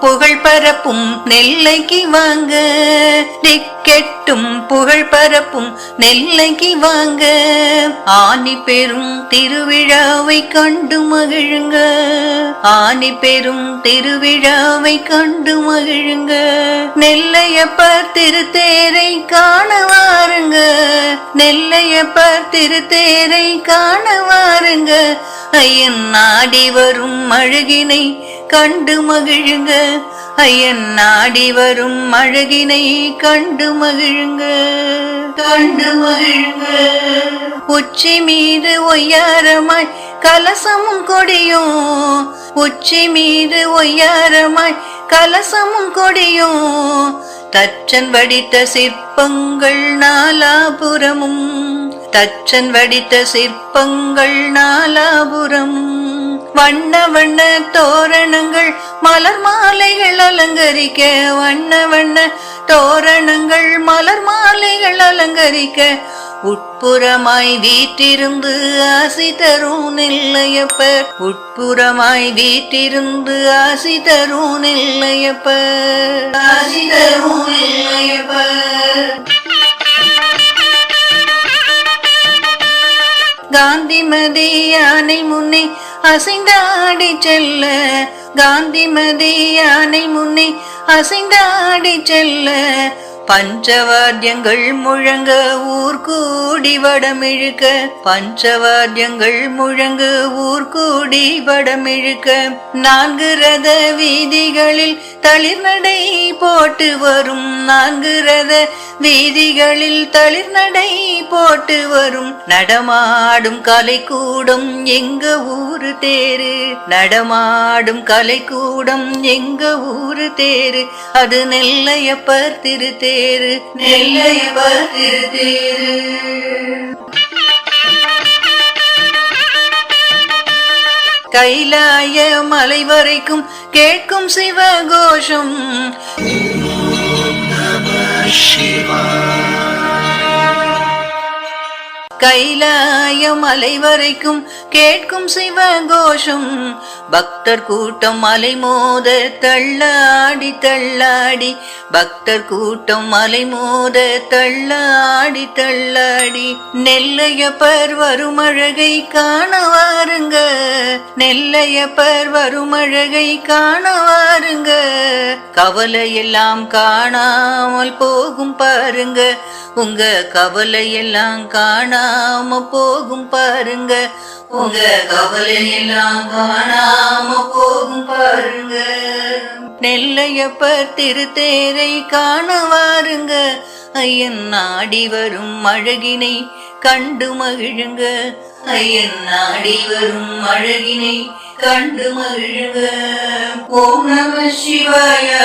புகழ் பரப்பும் நெல்லைக்கு வாங்க. திக்கெட்டும் புகழ் பரப்பும் நெல்லைக்கு வாங்க. ஆனி பெரும் திருவிழாவை கண்டு மகிழுங்க. ஆனி பெரும் திருவிழாவை கண்டு மகிழுங்க. நெல்லையப்பர் திருத்தேரை காண வாருங்க. நெல்லையப்பர் திருத்தேரை காண வாருங்க. ஐயன் நாடி வரும் அழகினை கண்டு மகிழுங்க. ஐயன் நாடி வரும் அழகினை கண்டு மகிழுங்க. கண்டு மகிழுங்க. உச்சி மீது ஒய்யாரமாய் கலசமும் கொடியும். உச்சி மீது ஒய்யாரமாய் கலசமும் கொடியும். தச்சன் வடித்த சிற்பங்கள் நாலாபுரமும். தச்சன் வடித்த சிற்பங்கள் நாலாபுரமும். வண்ண வண்ண தோரணங்கள் மலர் மாலைகள் அலங்கரிக்க வண்ண வண்ண தோரணங்கள் மலர் மாலைகள் அலங்கரிக்க உட்புறமாய் வீட்டிருந்து ஆசி தரும் நெல்லையப்பர் உட்புறமாய் வீட்டிருந்து ஆசி தரும் நெல்லையப்பர் ஆசி தரும் நெல்லையப்பர் காந்திமதி யானை முன்னே அசைந்தாடி செல்ல காந்திமதி யானை முன்னே அசைந்தாடி செல்ல பஞ்சவாத்தியங்கள் முழங்க ஊர் கூடி வடமிழுக்க பஞ்சவாத்தியங்கள் முழங்க ஊர் கூடி வடமிழுக்க நான்கு ரத வீதிகளில் தளிர் நடை போட்டு வரும் நான்கு ரத வீதிகளில் தளிர் நடை போட்டு வரும். நடமாடும் கலைக்கூடம் எங்க ஊரு தேரு? நடமாடும் கலைக்கூடம் எங்க ஊரு தேரு? அது நெல்லையப்பர் திருத்தேரு. நெல்லையப்பர் திருத்தேரு. கைலாய மலை வரைக்கும் கேட்கும் சிவகோஷம். கைலாயம் மலை வரைக்கும் கேட்கும் சிவகோஷம். பக்தர் கூட்டம் மலை மோத தள்ளாடி தள்ளாடி. பக்தர் கூட்டம் மலை மோத தள்ளாடி தள்ளாடி. நெல்லையப்பர் வரும் அழகை காண வாருங்க. நெல்லையப்பர் வரும் அழகை காண வாருங்க. கவலை எல்லாம் காணாமல் போகும் பாருங்க. உங்க கவலை எல்லாம் காணாம போகும் பாருங்க. உங்க கவலை எல்லாம் காணாம போகும் பாருங்க. நெல்லையப்பர் திருத்தேரை காண வாருங்க. ஐயன் நாடி வரும் அழகினை கண்டு மகிழுங்க. ஐயன் நாடி வரும் அழகினை கண்டு மகிழுங்க. ஓம் நம சிவாயா